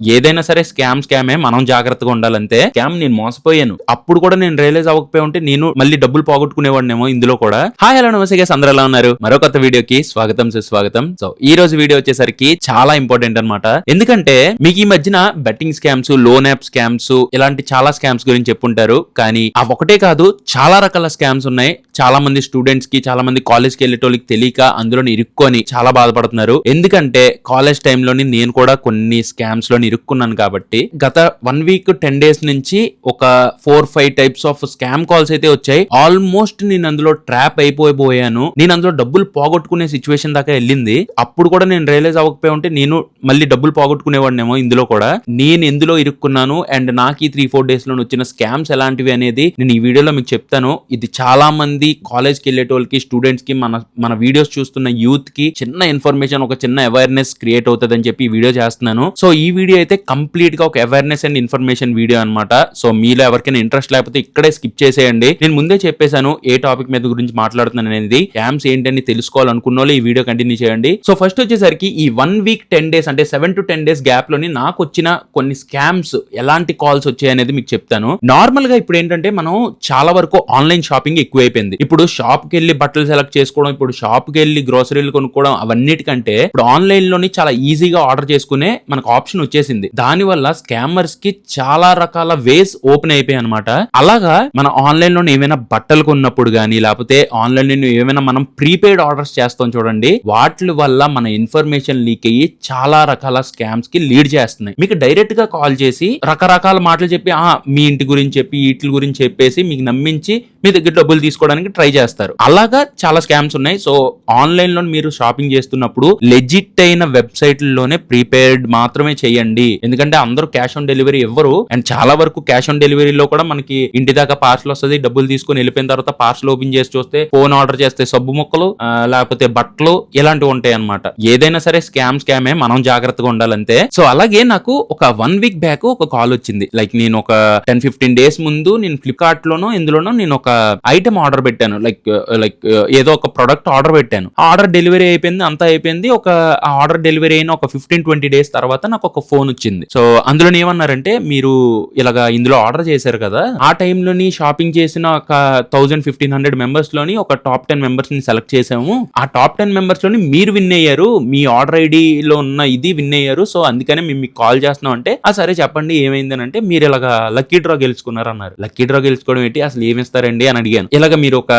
ఏదైనా సరే స్కామ్ స్కామే మనం జాగ్రత్తగా ఉండాలంతే స్కామ్ నేను మోసపోయాను. అప్పుడు కూడా నేను రియలైజ్ అవ్వకపోయి ఉంటే నేను మళ్ళీ డబ్బులు పోగొట్టుకునేవాడినేమో ఇందులో కూడా. హాయ్ హలో నమస్తే గేస్ అందరూ ఎలా ఉన్నారు? మరో కొత్త వీడియోకి స్వాగతం సుస్వాగతం. సో ఈ రోజు వీడియో వచ్చేసరికి చాలా ఇంపార్టెంట్ అన్నమాట. ఎందుకంటే మీకు ఈ మధ్యన betting scams loan app scams ఇలాంటి చాలా స్కామ్స్ గురించి చెప్పుంటారు. కానీ ఆ ఒకటే కాదు చాలా రకాల స్కామ్స్ ఉన్నాయి. చాలా మంది స్టూడెంట్స్కి చాలా మంది కాలేజ్కి వెళ్ళేటోళ్ళకి తెలియక అందులో ఇరుక్కొని చాలా బాధపడుతున్నారు. ఎందుకంటే కాలేజ్ టైంలోని నేను కూడా కొన్ని స్కామ్స్లోని ఇరుక్కున్నాను కాబట్టి గత వన్ వీక్ టెన్ డేస్ నుంచి ఒక four five types of scam calls అయితే వచ్చాయి. ఆల్మోస్ట్ నేను అందులో ట్రాప్ అయిపోయిపోయాను. నేను అందులో డబ్బులు పోగొట్టుకునే సిచ్యువేషన్ దాకా వెళ్ళింది. అప్పుడు కూడా నేను రియలైజ్ అవ్వకపోయి ఉంటే నేను మళ్ళీ డబ్బులు పోగొట్టుకునేవాడినేమో ఇందులో కూడా. నేను ఎందులో ఇరుక్కున్నాను అండ్ నాకు ఈ త్రీ ఫోర్ డేస్లో వచ్చిన స్కామ్స్ ఎలాంటివి అనేది నేను ఈ వీడియోలో మీకు చెప్తాను. ఇది చాలా మంది కాలేజ్కి వెళ్ళేటోళ్ళకి స్టూడెంట్స్కి మన మన వీడియోస్ చూస్తున్న యూత్కి చిన్న ఇన్ఫర్మేషన్ ఒక చిన్న అవేర్నెస్ క్రియేట్ అవుతుంది అని చెప్పి ఈ వీడియో చేస్తున్నాను. సో ఈ వీడియో అయితే కంప్లీట్గా ఒక అవేర్నెస్ అండ్ ఇన్ఫర్మేషన్ వీడియో అనమాట సో మీలో ఎవరికైనా ఇంట్రెస్ట్ లేకపోతే ఇక్కడే స్కిప్ చేసేయండి. నేను ముందే చెప్పేశాను ఏ టాపిక్ మీద గురించి మాట్లాడుతున్నాను అనేది స్కామ్స్ ఏంటని తెలుసుకోవాలనుకున్న వాళ్ళు ఈ వీడియో కంటిన్యూ చేయండి. సో ఫస్ట్ వచ్చేసరికి ఈ వన్ వీక్ టెన్ డేస్ అంటే సెవెన్ టు టెన్ డేస్ గ్యాప్లోని నాకు వచ్చిన కొన్ని స్కామ్స్ ఎలాంటి కాల్స్ వచ్చాయి అనేది మీకు చెప్తాను. నార్మల్గా ఇప్పుడు ఏంటంటే మనం చాలా వరకు ఆన్లైన్ షాపింగ్ ఎక్కువైపోయింది. ఇప్పుడు షాప్కి వెళ్ళి బట్టలు సెలెక్ట్ చేసుకోవడం ఇప్పుడు షాప్కి వెళ్ళి గ్రోసరీలు కొనుక్కోవడం అవన్నిటికంటే ఇప్పుడు ఆన్లైన్లోని చాలా ఈజీగా ఆర్డర్ చేసుకునే మనకు ఆప్షన్ వచ్చేసి దాని వల్ల స్కామర్స్కి చాలా రకాల వేస్ ఓపెన్ అయిపోయాయి అనమాట అలాగా మన ఆన్లైన్లో ఏమైనా బట్టలు కొన్నప్పుడు గానీ లేకపోతే ఆన్లైన్లో ఏమైనా మనం ప్రీపెయిడ్ ఆర్డర్స్ చేస్తాం చూడండి వాటి వల్ల మన ఇన్ఫర్మేషన్ లీక్ అయ్యి చాలా రకాల స్కామ్స్కి లీడ్ చేస్తున్నాయి. మీకు డైరెక్ట్గా కాల్ చేసి రకరకాల మాటలు చెప్పి ఆ మీ ఇంటి గురించి చెప్పి వీటి గురించి చెప్పేసి మీకు నమ్మించి మీ దగ్గర డబ్బులు తీసుకోవడానికి ట్రై చేస్తారు. అలాగా చాలా స్కామ్స్ ఉన్నాయి. సో ఆన్లైన్లో మీరు షాపింగ్ చేస్తున్నప్పుడు లెజిట్ అయిన వెబ్సైట్లలోనే ప్రీపెయిడ్ మాత్రమే చేయండి. ఎందుకంటే అందరూ క్యాష్ ఆన్ డెలివరీ ఇవ్వరు అండ్ చాలా వరకు క్యాష్ ఆన్ డెలివరీలో కూడా మనకి ఇంటి దాకా పార్సల్ వస్తుంది. డబ్బులు తీసుకొని వెళ్ళిపోయిన తర్వాత పార్సల్ ఓపెన్ చేసి చూస్తే ఫోన్ ఆర్డర్ చేస్తే సబ్బు ముక్కలు లేకపోతే బట్టలు ఇలాంటివి ఉంటాయి అనమాట ఏదైనా సరే స్కామ్ స్కామే మనం జాగ్రత్తగా ఉండాలంతే. సో అలాగే నాకు ఒక వన్ వీక్ బ్యాక్ ఒక కాల్ వచ్చింది. లైక్ నేను ఒక టెన్ ఫిఫ్టీన్ డేస్ ముందు నేను ఫ్లిప్కార్ట్ లోనో ఇందులోనో నేను ఒక ఐటమ్ ఆర్డర్ పెట్టాను. లైక్ లైక్ uh, uh, ఏదో ఒక ప్రొడక్ట్ ఆర్డర్ పెట్టాను. ఆర్డర్ డెలివరీ అయిపోయింది అంతా అయిపోయింది. ఒక ఆర్డర్ డెలివరీ అయిన ఒక ఫిఫ్టీన్ ట్వంటీ డేస్ తర్వాత నాకు ఒక ఫోన్ వచ్చింది సో అందులో ఏమన్నారంటే మీరు ఇలాగా ఇందులో ఆర్డర్ చేశారు కదా ఆ టైంలోని షాపింగ్ చేసిన ఒక థౌజండ్ ఫిఫ్టీన్ హండ్రెడ్ మెంబర్స్లోని ఒక టాప్ టెన్ మెంబర్స్ని సెలెక్ట్ చేసాము ఆ టాప్ టెన్ మెంబర్స్లోని మీరు విన్ అయ్యారు మీ ఆర్డర్ ఐడిలో ఉన్న ఇది విన్ అయ్యారు. సో అందుకనే మేము మీకు కాల్ చేస్తున్నాం అంటే ఆ సరే చెప్పండి ఏమైందని అంటే మీరు ఇలాగా లక్కీ డ్రా గెలుచుకున్నారు అన్నారు లక్కీ డ్రా గెలుచుకోవడం ఏంటి? అసలు ఏమిస్తారండి అని అడిగాను. ఇలాగ మీరు ఒక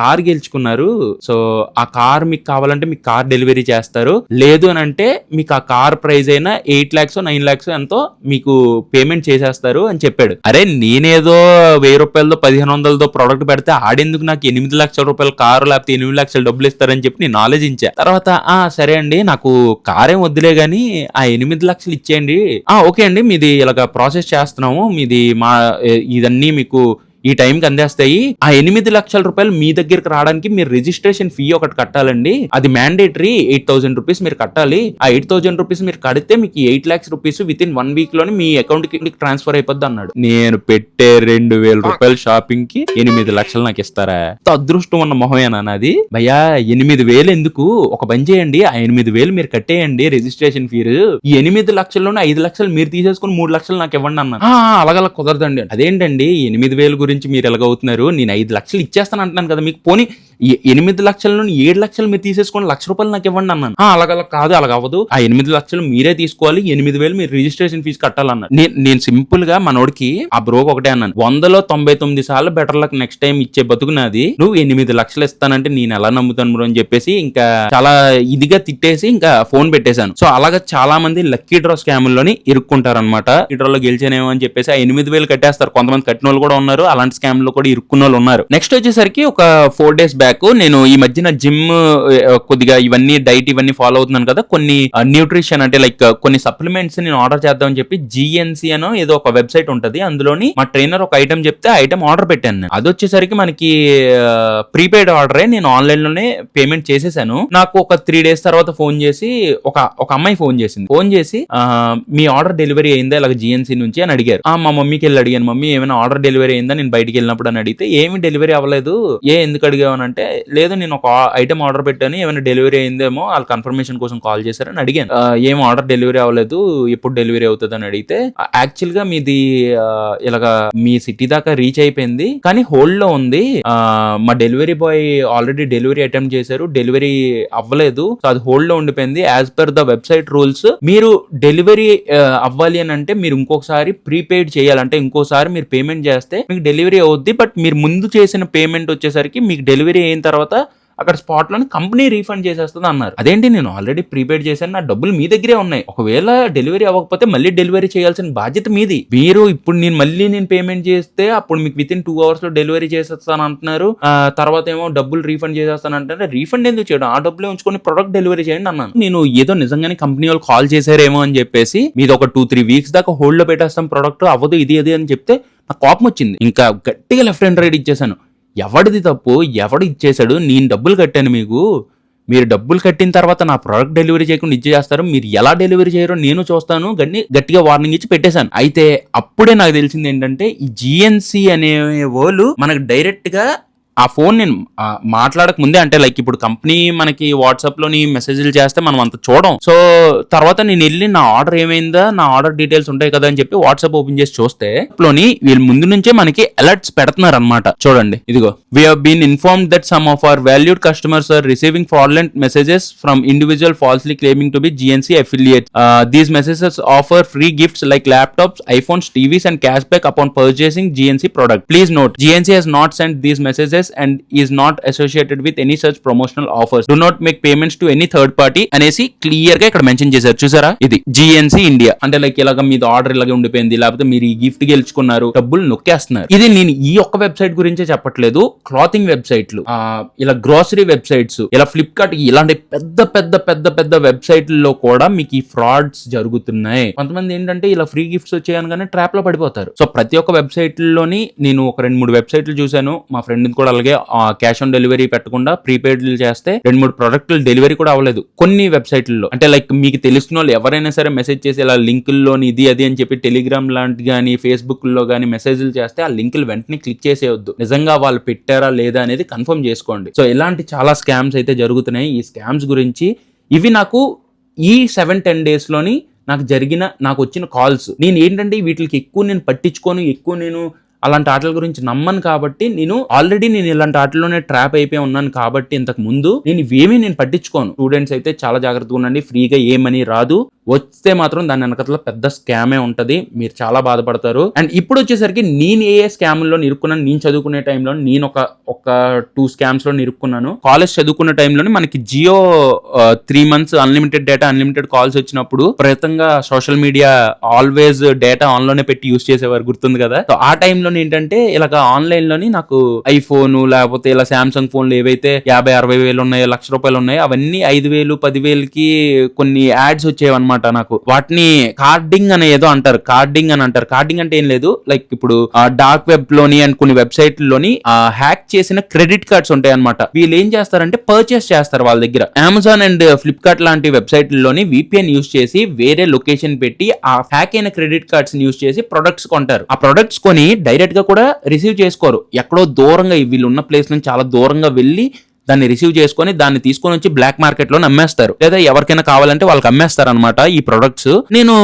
కార్ గెలుచుకున్నారు. సో ఆ కార్ మీకు కావాలంటే మీకు కార్ డెలివరీ చేస్తారు. లేదు అని అంటే మీకు ఆ కార్ ప్రైస్ అయినా ఎయిట్ ల్యాక్స్ నైన్ ల్యాక్స్ ఎంతో మీకు పేమెంట్ చేసేస్తారు అని చెప్పాడు. అరే నేనేదో వెయ్యి రూపాయలతో పదిహేను వందలతో ప్రోడక్ట్ పెడితే ఆడేందుకు నాకు ఎనిమిది లక్షల రూపాయల కారు లేకపోతే ఎనిమిది లక్షల డబ్బులు ఇస్తారని చెప్పి నేను ఆలోచించా. తర్వాత ఆ సరే అండి నాకు కారేం వద్దులే గానీ ఆ ఎనిమిది లక్షలు ఇచ్చేయండి. ఆ ఓకే అండి మీది ఇలాగ ప్రాసెస్ చేస్తున్నాము. మీది మా ఇదన్నీ మీకు ఈ టైంకి అందేస్తాయి. ఆ ఎనిమిది లక్షల రూపాయలు మీ దగ్గరికి రావడానికి మీరు రిజిస్ట్రేషన్ ఫీ ఒకటి కట్టాలండి. అది మ్యాండేటరీ ఎయిట్ థౌసండ్ రూపీస్ మీరు కట్టాలి. ఆ ఎయిట్ థౌసండ్ రూపీస్ మీరు కడితే మీకు eight lakhs rupees within one వీక్లోనే మీ అకౌంట్కి ట్రాన్స్ఫర్ అయిపోద్ది అన్నాడు. నేను పెట్టే రెండు వేల రూపాయలు షాపింగ్కి ఎనిమిది లక్షలు నాకు ఇస్తారా? అదృష్టం ఉన్న మొహమేనా నాది? భయ్యా ఎనిమిది వేలు ఎందుకు? ఒక పని చేయండి. ఆ ఎనిమిది వేలు మీరు కట్టేయండి రిజిస్ట్రేషన్ ఫీజు ఈ ఎనిమిది లక్షల్లోనే ఐదు లక్షలు మీరు తీసేసుకుని మూడు లక్షలు నాకు ఇవ్వండి అన్నాను అలాగలా కుదరదండి. అదేంటండి? ఎనిమిది వేలు గురించి మీరు ఎలాగవుతున్నారు? నేను ఐదు లక్షలు ఇచ్చేస్తాను అంటున్నాను కదా మీకు. పోనీ ఎనిమిది లక్షల నుండి ఏడు లక్షలు మీరు తీసేసుకొని లక్ష రూపాయలు నాకు ఇవ్వండి అన్నాను. "ఆ, అలాగలా కాదు అలాగ అవ్వదు. ఆ ఎనిమిది లక్షలు మీరే తీసుకోవాలి ఎనిమిది వేలు మీరు రిజిస్ట్రేషన్ ఫీజు కట్టాలన్నారు. నేను నేను సింపుల్గా మనోడికి ఆ బ్రోక్ ఒకటే అన్నాను. వందలో తొంభై తొమ్మిది సార్లు బెటర్ లక్ నెక్స్ట్ టైం ఇచ్చే బతుకు నాది. నువ్వు ఎనిమిది లక్షలు ఇస్తానంటే నేను ఎలా నమ్ముతాను బ్రో అని చెప్పేసి ఇంకా చాలా ఇదిగా తిట్టేసి ఇంకా ఫోన్ పెట్టేశాను. సో అలాగా చాలా మంది లక్కీ డ్రా స్కాముల్లోని ఇరుక్కుంటారు అనమాట ఈ డ్రాలో గెలిచానేమో అని చెప్పేసి ఆ ఎనిమిది వేలు కట్టేస్తారు. కొంతమంది కట్టిన వాళ్ళు కూడా ఉన్నారు. అలాంటి స్కామ్లో కూడా ఇరుక్కున్న వాళ్ళు ఉన్నారు. నెక్స్ట్ వచ్చేసరికి ఒక ఫోర్ డేస్ బ్యాక్ నేను ఈ మధ్యన జిమ్ కొద్దిగా ఇవన్నీ డైట్ ఇవన్నీ ఫాలో అవుతున్నాను కదా కొన్ని న్యూట్రిషన్ అంటే లైక్ కొన్ని సప్లిమెంట్స్ నేను ఆర్డర్ చేద్దామని చెప్పి జిఎన్సీ అనో ఏదో ఒక వెబ్సైట్ ఉంటది అందులోని మా ట్రైనర్ ఒక ఐటమ్ చెప్తే ఐటమ్ ఆర్డర్ పెట్టాను అది వచ్చేసరికి మనకి ప్రీపెయిడ్ ఆర్డరే నేను ఆన్లైన్లోనే పేమెంట్ చేసేసాను. నాకు ఒక త్రీ డేస్ తర్వాత ఫోన్ చేసి ఒక ఒక అమ్మాయి ఫోన్ చేసింది. ఫోన్ చేసి మీ ఆర్డర్ డెలివరీ అయిందా ఇలా జిఎన్సీ నుంచి? అని అడిగారు. ఆ మా మమ్మీకి వెళ్ళి అడిగాను మమ్మీ ఏమైనా ఆర్డర్ డెలివరీ అయిందా? నేను బయటికి వెళ్ళినప్పుడు అని అడిగితే ఏమి డెలివరీ అవ్వలేదు. ఏ ఎందుకు అడిగావు? అని అంటే లేదు నేను ఒక ఐటమ్ ఆర్డర్ పెట్టాను ఏమైనా డెలివరీ అయిందేమో వాళ్ళు కన్ఫర్మేషన్ కోసం కాల్ చేశారని అడిగాను. ఏం ఆర్డర్ డెలివరీ అవ్వలేదు ఎప్పుడు డెలివరీ అవుతుంది అని అడిగితే యాక్చువల్గా మీది ఇలాగా మీ సిటీ దాకా రీచ్ అయిపోయింది కానీ హోల్డ్లో ఉంది మా delivery boy already delivery attempt చేశారు డెలివరీ అవ్వలేదు. సో అది హోల్డ్లో ఉండిపోయింది. As per the website rules మీరు డెలివరీ అవ్వాలి అని అంటే మీరు ఇంకొకసారి ప్రీపెయిడ్ చేయాలంటే ఇంకోసారి మీరు పేమెంట్ చేస్తే మీకు డెలివరీ అవుద్ది బట్ మీరు ముందు చేసిన పేమెంట్ వచ్చేసరికి మీకు డెలివరీ అయిన తర్వాత అక్కడ స్పాట్లోనే కంపెనీ రీఫండ్ చేసేస్తుంది అన్నారు. అదేంటి నేను ఆల్రెడీ ప్రీపెయిడ్ చేశాను నా డబ్బులు మీ దగ్గరే ఉన్నాయి. ఒకవేళ డెలివరీ అవ్వకపోతే మళ్ళీ డెలివరీ చేయాల్సిన బాధ్యత మీది. మీరు ఇప్పుడు నేను మళ్ళీ నేను పేమెంట్ చేస్తే అప్పుడు మీకు విత్ ఇన్ టూ అవర్స్లో డెలివరీ చేసేస్తాను అంటున్నారు. తర్వాత ఏమో డబ్బులు రీఫండ్ చేసేస్తాను అంటే రీఫండ్ ఎందుకు చేయడం? ఆ డబ్బులు ఉంచుకొని ప్రొడక్ట్ డెలివరీ చేయండి అన్నాను. నేను ఏదో నిజంగానే కంపెనీ వాళ్ళు కాల్ చేశారేమో అని చెప్పేసి మీది ఒక టూ త్రీ వీక్స్ దాకా హోల్డ్లో పెట్టేస్తాం ప్రొడక్ట్ అవ్వదు ఇది అది అని చెప్తే నాకు కోపం వచ్చింది. ఇంకా గట్టిగా లెఫ్ట్ హ్యాండ్ రైడ్ ఇచ్చేసాను ఎవడిది తప్పు? ఎవడు ఇచ్చేసాడు నేను డబ్బులు కట్టాను మీకు. మీరు డబ్బులు కట్టిన తర్వాత నా ప్రోడక్ట్ డెలివరీ చేయకుండా ఇచ్చేస్తారు మీరు ఎలా డెలివరీ చేయరో నేను చూస్తాను. గట్టి గట్టిగా వార్నింగ్ ఇచ్చి పెట్టేశాను. అయితే అప్పుడే నాకు తెలిసింది ఏంటంటే ఈ జిఎన్సి అనే వాళ్ళు మనకు డైరెక్ట్గా ఆ ఫోన్ నేను మాట్లాడక ముందే అంటే లైక్ ఇప్పుడు కంపెనీ మనకి వాట్సాప్లోని మెసేజ్లు చేస్తే మనం అంత చూడం. సో తర్వాత నేను వెళ్ళి నా ఆర్డర్ ఏమైందా నా ఆర్డర్ డీటెయిల్స్ ఉంటాయి కదా అని చెప్పి వాట్సాప్ ఓపెన్ చేసి చూస్తే లోని వీళ్ళు ముందు నుంచే మనకి అలర్ట్స్ పెడుతున్నారు అనమాట చూడండి ఇదిగో. We హీన్ inform that some of our valued customers are receiving fraudulent messages from individual falsely claiming to be GNC affiliate these messages offer free gifts like laptops iPhones TVs and cash back upon purchasing GNC product please note GNC not send this messages business and is not associated with any such promotional offers. Do not make payments to any third party అనేసి క్లియర్గా ఇక్కడ mention చేశారు. చూసారా? ఇది GNC India అంటే like ఇలాగ మీది order ఇలాగే ఉండిపోయింది. లేకపోతే మీరు ఈ గిఫ్ట్ గెలుచుకున్నారు. డబ్బులు నొక్కేస్తున్నారు. ఇది నేను ఈ ఒక్క వెబ్సైట్ గురించే చెప్పట్లేదు. క్లాతింగ్ వెబ్సైట్లు ఇలా గ్రోసరీ వెబ్సైట్స్ ఇలా ఫ్లిప్కార్ట్ ఇలాంటి పెద్ద పెద్ద పెద్ద పెద్ద వెబ్సైట్లలో కూడా మీకు ఈ ఫ్రాడ్స్ జరుగుతున్నాయి. కొంతమంది ఏంటంటే ఇలా ఫ్రీ గిఫ్ట్స్ వచ్చేయగానే ట్రాప్లో పడిపోతారు. సో ప్రతి ఒక్క వెబ్సైట్లోని నేను ఒక రెండు మూడు వెబ్సైట్లు చూశాను. మా ఫ్రెండ్ కూడా అలాగే క్యాష్ ఆన్ డెలివరీ పెట్టకుండా ప్రీపెయిడ్ చేస్తే రెండు మూడు ప్రొడక్ట్లు డెలివరీ కూడా అవ్వలేదు. కొన్ని వెబ్సైట్లలో అంటే లైక్ మీకు తెలిసిన వాళ్ళు ఎవరైనా సరే మెసేజ్ చేసి ఇలా లింకుల్లోని ఇది అది అని చెప్పి టెలిగ్రామ్ లాంటి కానీ ఫేస్బుక్లో కానీ మెసేజ్లు చేస్తే ఆ లింకులు వెంటనే క్లిక్ చేసేయొద్దు. నిజంగా వాళ్ళు పెట్టారా లేదా అనేది కన్ఫర్మ్ చేసుకోండి. సో ఇలాంటి చాలా స్కామ్స్ అయితే జరుగుతున్నాయి. ఈ స్కామ్స్ గురించి ఇవి నాకు ఈ సెవెన్ టెన్ డేస్లోని నాకు జరిగిన నాకు వచ్చిన కాల్స్ నేను ఏంటంటే వీటికి ఎక్కువ నేను పట్టించుకోను ఎక్కువ నేను అలాంటి ఆటల గురించి నమ్మను కాబట్టి నేను ఆల్రెడీ నేను ఇలాంటి ఆటల్లోనే ట్రాప్ అయిపోయి ఉన్నాను కాబట్టి ఇంతకు ముందు నేను ఇవేమీ నేను పట్టించుకోను. స్టూడెంట్స్ అయితే చాలా జాగ్రత్తగా ఉండండి ఫ్రీగా ఏ మనీ రాదు. వస్తే మాత్రం దాని వెనకతల పెద్ద స్కామే ఉంటుంది. మీరు చాలా బాధపడతారు. అండ్ ఇప్పుడు వచ్చేసరికి నేను ఏ ఏ స్కామ్లో నిరుక్కున్నాను నేను చదువుకునే టైంలో నేను ఒక ఒక టూ స్కామ్స్లో నిరుక్కున్నాను. కాలేజ్ చదువుకున్న టైంలోనే మనకి Jio three months unlimited data unlimited calls వచ్చినప్పుడు ప్రయత్నంగా సోషల్ మీడియా ఆల్వేస్ డేటా ఆన్లోనే పెట్టి యూస్ చేసేవారు గుర్తుంది కదా? సో ఆ టైంలో ఏంటంటే ఇలాగ ఆన్లైన్లోని నాకు ఐఫోన్ లేకపోతే ఇలా సామ్సంగ్ ఫోన్లు ఏవైతే యాభై అరవై వేలు ఉన్నాయో లక్ష రూపాయలు ఉన్నాయో అవన్నీ ఐదు వేలు పది వేలకి కొన్ని యాడ్స్ వచ్చేవన్నమాట. నాకు. వాటిని కార్డింగ్ అనే ఏదో అంటారు కార్డింగ్ అని అంటారు. కార్డింగ్ అంటే ఏం లేదు లైక్ ఇప్పుడు డార్క్ వెబ్లోని అండ్ కొన్ని వెబ్సైట్లోని హ్యాక్ చేసిన క్రెడిట్ కార్డ్స్ ఉంటాయి అనమాట వీళ్ళు ఏం చేస్తారంటే పర్చేస్ చేస్తారు వాళ్ళ దగ్గర. అమెజాన్ అండ్ ఫ్లిప్కార్ట్ లాంటి వెబ్సైట్లలోని విపిఎన్ యూస్ చేసి వేరే లొకేషన్ పెట్టి ఆ హ్యాక్ అయిన క్రెడిట్ కార్డ్స్ యూస్ చేసి ప్రొడక్ట్స్ కొంటారు. ఆ ప్రొడక్ట్స్ కొని డైరెక్ట్గా కూడా రిసీవ్ చేసుకోరు. ఎక్కడో దూరంగా వీళ్ళు ఉన్న ప్లేస్ నుంచి చాలా దూరంగా వెళ్ళి దాన్ని రిసీవ్ చేసుకొని దాన్ని తీసుకొని వచ్చి బ్లాక్ మార్కెట్లో అమ్మేస్తారు లేదా ఎవరికైనా కావాలంటే వాళ్ళకి అమ్మేస్తారు అనమాట ఈ ప్రొడక్ట్స్. నేను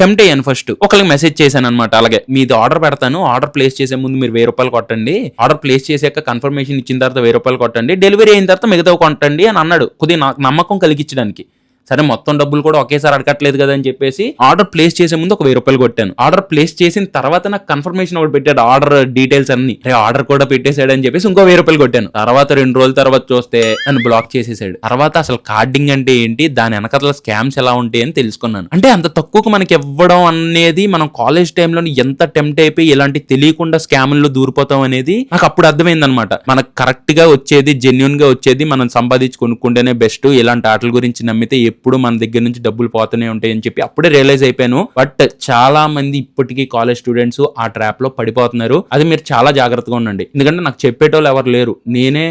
టెంప్ట్ అయ్యాను ఫస్ట్. ఒకరికి మెసేజ్ చేశాను అనమాట అలాగే. మీది ఆర్డర్ పెడతాను ఆర్డర్ ప్లేస్ చేసే ముందు మీరు వెయ్యి రూపాయలు కొట్టండి. ఆర్డర్ ప్లేస్ చేసాక కన్ఫర్మేషన్ ఇచ్చిన తర్వాత వెయ్యి రూపాయలు కొట్టండి. డెలివరీ అయిన తర్వాత మిగతా కొట్టండి అని అన్నాడు. కొద్దిగా నాకు నమ్మకం కలిగించడానికి. సరే మొత్తం డబ్బులు కూడా ఒకేసారి అడగట్లేదు కదా అని చెప్పేసి ఆర్డర్ ప్లేస్ చేసే ముందు ఒక వెయ్యి రూపాయలు కొట్టాను. ఆర్డర్ ప్లేస్ చేసిన తర్వాత నాకు కన్ఫర్మేషన్ ఒకటి పెట్టాడు ఆర్డర్ డీటెయిల్స్ అన్ని. ఆర్డర్ కూడా పెట్టేశాడు అని చెప్పేసి ఇంకో వెయ్యి రూపాయలు కొట్టాను. తర్వాత రెండు రోజుల తర్వాత చూస్తే నన్ను బ్లాక్ చేసేసాడు. తర్వాత అసలు కార్డింగ్ అంటే ఏంటి దాని వెనకతల స్కామ్స్ ఎలా ఉంటాయి అని తెలుసుకున్నాను. అంటే అంత తక్కువకు మనకి ఇవ్వడం అనేది మనం కాలేజ్ టైంలో ఎంత టెంప్ట్ అయిపోయి ఇలాంటి తెలియకుండా స్కామ్లో దూరిపోతాం అనేది నాకు అప్పుడు అర్థమైంది అనమాట మనకు కరెక్ట్గా వచ్చేది జెన్యున్గా వచ్చేది మనం సంపాదించి కొనుక్కుంటేనే బెస్ట్. ఇలాంటి ఆటల గురించి నమ్మితే ఎప్పుడు మన దగ్గర నుంచి డబ్బులు పోతూనే ఉంటాయి అని చెప్పి అప్పుడే రియలైజ్ అయిపోయాను. బట్ చాలా మంది ఇప్పటికీ కాలేజ్ స్టూడెంట్స్ ఆ ట్రాప్లో పడిపోతున్నారు. అది మీరు చాలా జాగ్రత్తగా ఉండండి. ఎందుకంటే నాకు చెప్పేటోళ్ళు ఎవరు లేరు. నేనే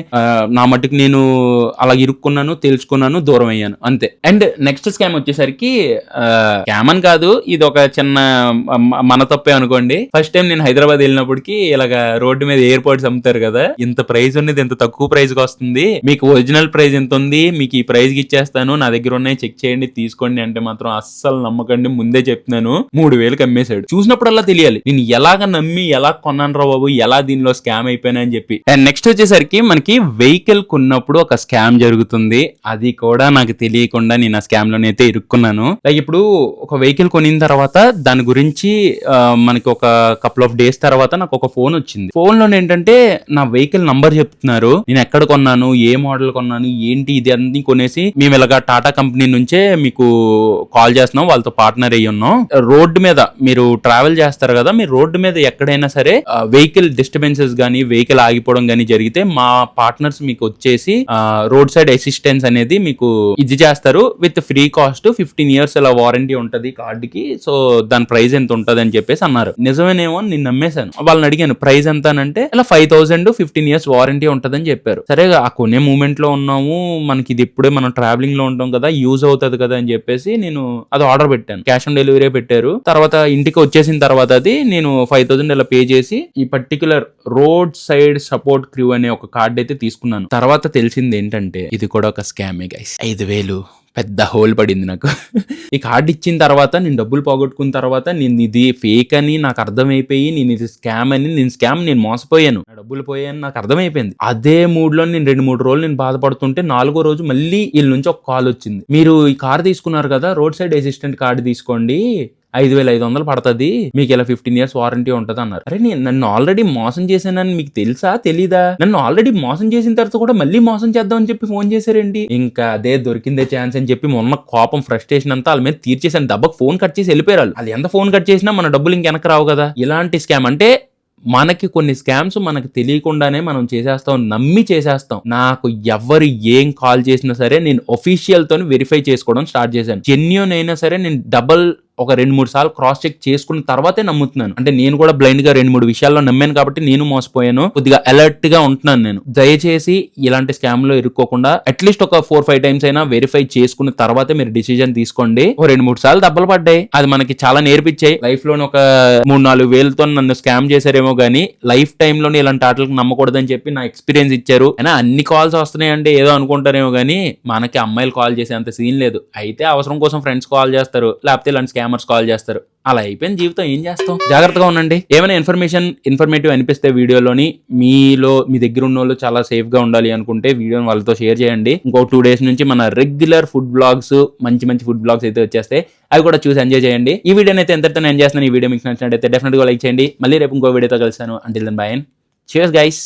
నా మట్టుకు నేను అలా ఇరుక్కున్నాను తెలుసుకున్నాను దూరం అయ్యాను. అంతే. అండ్ నెక్స్ట్ స్కామ్ వచ్చేసరికి స్కామ్ అని కాదు ఇది ఒక చిన్న మన తప్పే అనుకోండి. ఫస్ట్ టైం నేను హైదరాబాద్ వెళ్ళినప్పటికి ఇలాగ రోడ్డు మీద ఎయిర్పోర్ట్స్ అమ్ముతారు కదా. ఇంత ప్రైస్ ఉన్నది ఇంత తక్కువ ప్రైస్కి వస్తుంది. మీకు ఒరిజినల్ ప్రైస్ ఎంత ఉంది మీకు ఈ ప్రైస్కి ఇచ్చేస్తాను నా దగ్గర ఉన్నాయి చెక్ చేయండి తీసుకోండి అంటే మాత్రం అస్సలు నమ్మకండి ముందే చెప్తున్నాను. మూడు వేలకు అమ్మేశాడు చూసినప్పుడల్లా తెలియాలి. నేను ఎలాగ నమ్మి ఎలా కొన్నాను రా బాబు ఎలా దీనిలో స్కామ్ అయిపోయినా అని చెప్పి. అండ్ నెక్స్ట్ వచ్చేసరికి మనకి వెహికల్ కొన్నప్పుడు ఒక స్కామ్ జరుగుతుంది. అది కూడా నాకు తెలియకుండా నేను ఆ స్కామ్ లోనైతే ఇరుక్కున్నాను. లైక్ ఇప్పుడు ఒక వెహికల్ కొనిన తర్వాత దాని గురించి మనకి ఒక కపుల్ ఆఫ్ డేస్ తర్వాత నాకు ఒక ఫోన్ వచ్చింది. ఫోన్లో ఏంటంటే నా వెహికల్ నంబర్ చెప్తున్నారు. నేను ఎక్కడ కొన్నాను ఏ మోడల్ కొన్నాను ఏంటి ఇది అన్ని కొనేసి మేము ఇలాగా టాటా కంపెనీ నుంచే మీకు కాల్ చేస్తున్నాం వాళ్ళతో పార్ట్నర్ అయ్యి ఉన్నాం. రోడ్డు మీద మీరు ట్రావెల్ చేస్తారు కదా మీరు రోడ్డు మీద ఎక్కడైనా సరే వెహికల్ డిస్టర్బెన్సెస్ కానీ వెహికల్ ఆగిపోవడం కానీ జరిగితే మా పార్ట్నర్స్ మీకు వచ్చేసి రోడ్ సైడ్ అసిస్టెన్స్ అనేది మీకు ఇది చేస్తారు. With free cost fifteen years ఇలా వారంటీ ఉంటది కార్డుకి. సో దాని ప్రైస్ ఎంత ఉంటది అని చెప్పేసి అన్నారు. నిజమేనేమో నేను నమ్మేశాను. వాళ్ళని అడిగాను ప్రైస్ ఎంత అని అంటే ఇలా five thousand fifteen years warranty ఉంటదని చెప్పారు. సరే ఆ కొనే మూమెంట్లో ఉన్నాము. మనకి ఇది ఇప్పుడే మనం ట్రావెలింగ్లో ఉంటాం కదా యూజ్ యూజ్ అవుతుంది కదా అని చెప్పేసి నేను అది ఆర్డర్ పెట్టాను. క్యాష్ ఆన్ డెలివరీ పెట్టారు. తర్వాత ఇంటికి వచ్చేసిన తర్వాత అది నేను ఫైవ్ థౌసండ్ ఇలా పే చేసి ఈ particular road side support crew అనే ఒక కార్డ్ అయితే తీసుకున్నాను. తర్వాత తెలిసింది ఏంటంటే ఇది కూడా ఒక స్కామే గైస్ ఐదు వేలు. పెద్ద హోల్ పడింది నాకు. ఈ కార్డు ఇచ్చిన తర్వాత నేను డబ్బులు పోగొట్టుకున్న తర్వాత నేను ఇది ఫేక్ అని నాకు అర్థమైపోయి నేను ఇది స్కామ్ అని నేను స్కామ్ నేను మోసపోయాను. నా డబ్బులు పోయాను నాకు అర్థమైపోయింది. అదే మూడ్లో నేను రెండు మూడు రోజులు నేను బాధపడుతుంటే నాలుగో రోజు మళ్ళీ వీళ్ళ నుంచి ఒక కాల్ వచ్చింది. మీరు ఈ కార్ తీసుకున్నారు కదా రోడ్ సైడ్ అసిస్టెంట్ కార్డు తీసుకోండి ఐదు వేల ఐదు వందలు పడుతుంది. మీకు ఇలా ఫిఫ్టీన్ ఇయర్స్ వారంటీ ఉంటుంది అన్నారు. అరే నేను నన్ను ఆల్రెడీ మోసం చేశానని మీకు తెలుసా? తెలీదా? నన్ను ఆల్రెడీ మోసం చేసిన తర్వాత కూడా మళ్ళీ మోసం చేద్దామని చెప్పి ఫోన్ చేశారండి ఇంకా అదే దొరికిందే ఛాన్స్ అని చెప్పి మొన్న కోపం ఫ్రస్ట్రేషన్ అంతా వాళ్ళ మీద తీర్చేసాను దెబ్బకు ఫోన్ కట్ చేసి వెళ్ళిపోయారు వాళ్ళు. ఎంత ఫోన్ కట్ చేసినా మన డబ్బులు ఇంకెనక రావు కదా. ఇలాంటి స్కామ్ అంటే మనకి కొన్ని స్కామ్స్ మనకు తెలియకుండానే మనం చేసేస్తాం నమ్మి చేసేస్తాం. నాకు ఎవరు ఏం కాల్ చేసినా సరే నేను ఒఫీషియల్ వెరిఫై చేసుకోవడం స్టార్ట్ చేశాను. జెన్యున్ అయినా సరే నేను డబల్ ఒక రెండు మూడు సార్లు క్రాస్ చెక్ చేసుకున్న తర్వాతే నమ్ముతున్నాను. అంటే నేను కూడా బ్లైండ్గా రెండు మూడు విషయాల్లో నమ్మాను కాబట్టి నేను మోసపోయాను. కొద్దిగా అలర్ట్గా ఉంటున్నాను నేను. దయచేసి ఇలాంటి స్కామ్లో ఇరుక్కోకుండా అట్లీస్ట్ ఒక ఫోర్ ఫైవ్ టైమ్స్ అయినా వెరిఫై చేసుకున్న తర్వాతే మీరు డిసిజన్ తీసుకోండి. ఓ రెండు మూడు సార్లు దెబ్బలు పడ్డాయి. అది మనకి చాలా నేర్పించాయి. లైఫ్లోని ఒక మూడు నాలుగు వేలతో నన్ను స్కామ్ చేశారేమో గానీ లైఫ్ టైమ్లోనే ఇలాంటి ఆటలకు నమ్మకూడదని చెప్పి నా ఎక్స్పీరియన్స్ ఇచ్చారు. అయినా అన్ని కాల్స్ వస్తున్నాయి అంటే ఏదో అనుకుంటారేమో గానీ మనకి అమ్మాయిలు కాల్ చేసే అంత సీన్ లేదు. అయితే అవసరం కోసం ఫ్రెండ్స్ కాల్ చేస్తారు. లేకపోతే ఇలాంటి స్కామర్స్ కాల్ చేస్తారు. అలా అయిపోయిన జీవితం. ఏం చేస్తాం? జాగ్రత్తగా ఉండండి. ఏమైనా ఇన్ఫర్మేషన్ ఇన్ఫర్మేటివ్ అనిపిస్తే వీడియోలోని మీలో మీ దగ్గర ఉన్న వాళ్ళు చాలా సేఫ్గా ఉండాలి అనుకుంటే వీడియోని వాళ్ళతో షేర్ చేయండి. ఇంకో టూ డేస్ నుంచి మన రెగ్యులర్ ఫుడ్ బ్లాగ్స్ మంచి మంచి ఫుడ్ బ్లాగ్స్ అయితే వచ్చేస్తాయి. అవి కూడా చూసి ఎంజాయ్ చేయండి. ఈ వీడియోని అయితే ఎంతతో ఎంజాయ్ చేస్తున్నాను. ఈ వీడియో మీకు నచ్చినట్టయితే డెఫినెట్గా లైక్ చేయండి. మళ్ళీ రేపు ఇంకో వీడియోతో కలుస్తాను. అంటిల్ దెన్ బాయ్ చేస్ గైస్